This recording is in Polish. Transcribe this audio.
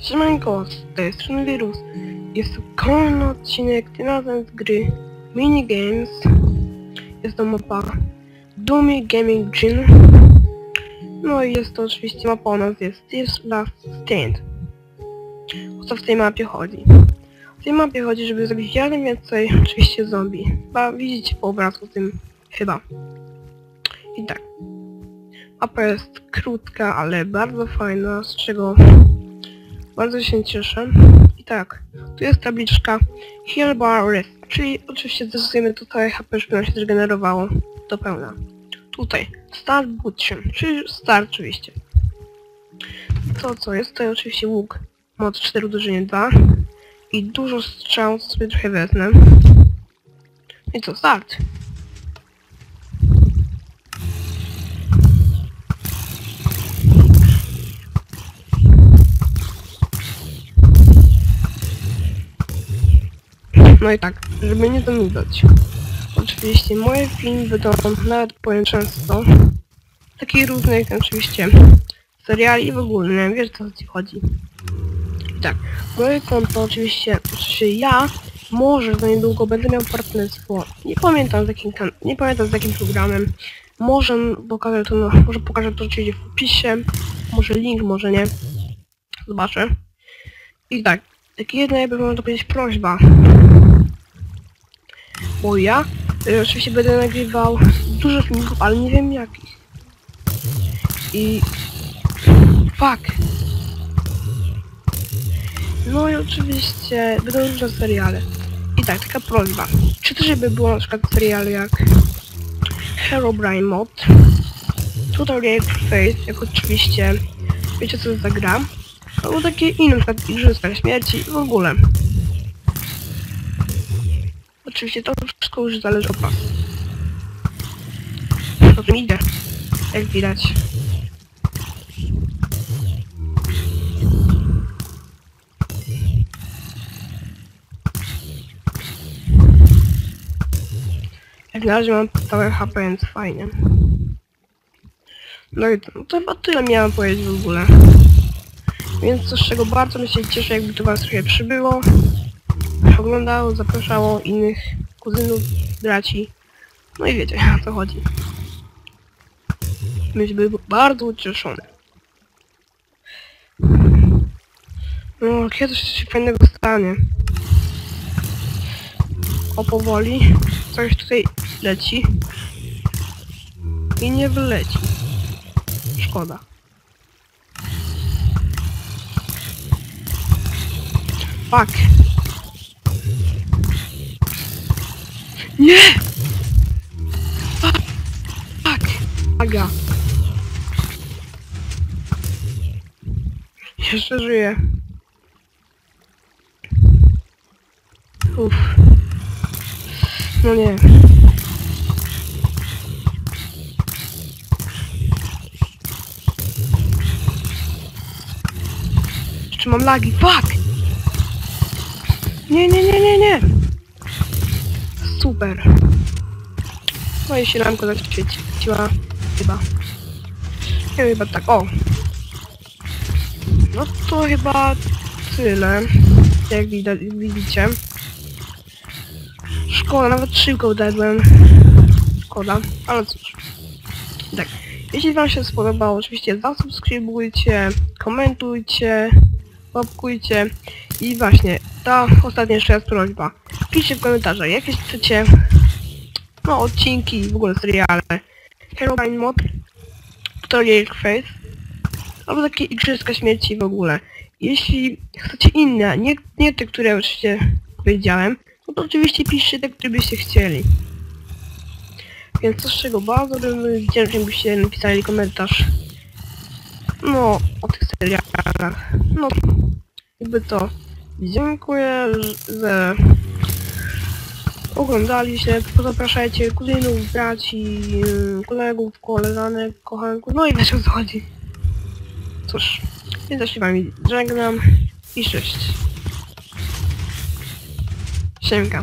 Siemanko, z tej strony Wirus. Jest to kolejny odcinek, tym razem z gry Minigames. Jest to mapa Dummy Gaming Gym. No i jest to oczywiście mapa o nazwie Steve's Last Stand. O co w tej mapie chodzi? W tej mapie chodzi, żeby zrobić jak najwięcej oczywiście zombie. Chyba widzicie po obrazku tym chyba. I tak. Mapa jest krótka, ale bardzo fajna, z czego bardzo się cieszę. I tak, tu jest tabliczka Heal Bar Rest, czyli oczywiście zdecydujemy tutaj HP, żeby nam się zregenerowało do pełna. Tutaj, Start Button, czyli start oczywiście. To co, jest tutaj oczywiście łuk mod 4 uderzenie 2 i dużo strzał, co sobie trochę wezmę. I co, start! No i tak, żeby nie zanudzać. Oczywiście moje filmy będą nawet powiem często. Takich różnych oczywiście seriali w ogóle, nie wiesz co ci chodzi. Tak, moje konto oczywiście, oczywiście ja może za niedługo będę miał partnerstwo. Nie pamiętam z jakim nie pamiętam z jakim programem. Może pokażę to, no, może pokażę to oczywiście w opisie. Może link, może nie. Zobaczę. I tak, jak jedna jakby można to powiedzieć prośba. Bo ja y, oczywiście będę nagrywał dużo filmików, ale nie wiem jakich. I... Fuck! No i oczywiście będą różne seriale. I tak, taka prośba. Czy to żeby było na przykład seriale jak Herobrine Mod, Tutorial Face, jak oczywiście wiecie co to za gra, albo takie inne, na przykład Igrzyska Śmierci w ogóle. Oczywiście to wszystko już zależy od was. Dobrze mi idzie, jak widać. Jak na razie mam całe HP, więc fajnie. No i to, no to chyba tyle miałem powiedzieć w ogóle. Więc z czego bardzo mi się cieszę, jakby to was trochę przybyło oglądało, zapraszało innych kuzynów, braci. No i wiecie, o co chodzi. Myślę, był bardzo ucieszony. No, kiedyś się fajnego stanie. O, powoli. Coś tutaj leci. I nie wyleci. Szkoda. Fuck. Nie! Fuck! Aga. Jeszcze żyję. Uff. No nie. Jeszcze mam lagi. Fuck! Nie, nie, nie, nie, nie! Super. No i się lampka zaświeciła. Chyba. Nie chyba tak. O! No to chyba tyle. Jak widzicie. Szkoda, nawet szybko dadłem. Szkoda, ale cóż. Tak. Jeśli wam się spodobało, oczywiście zasubskrybujcie, komentujcie, łapkujcie i właśnie, ta ostatnia jeszcze raz prośba. Piszcie w komentarzach, jakie chcecie no, odcinki, w ogóle seriale. Herobrine Mod, Tutorial Face, albo takie Igrzyska Śmierci w ogóle. Jeśli chcecie inne, nie, nie te, które oczywiście powiedziałem, no to oczywiście piszcie te, które byście chcieli. Więc z czego bardzo bym wdzięczny, byście napisali komentarz. No, o tych serialach. No, jakby to. Dziękuję, że oglądaliście. Zapraszajcie kuzynów, braci, kolegów, koleżanek, kochanków. No i wiecie o co chodzi. Cóż, ja się wami żegnam i cześć. Siemka.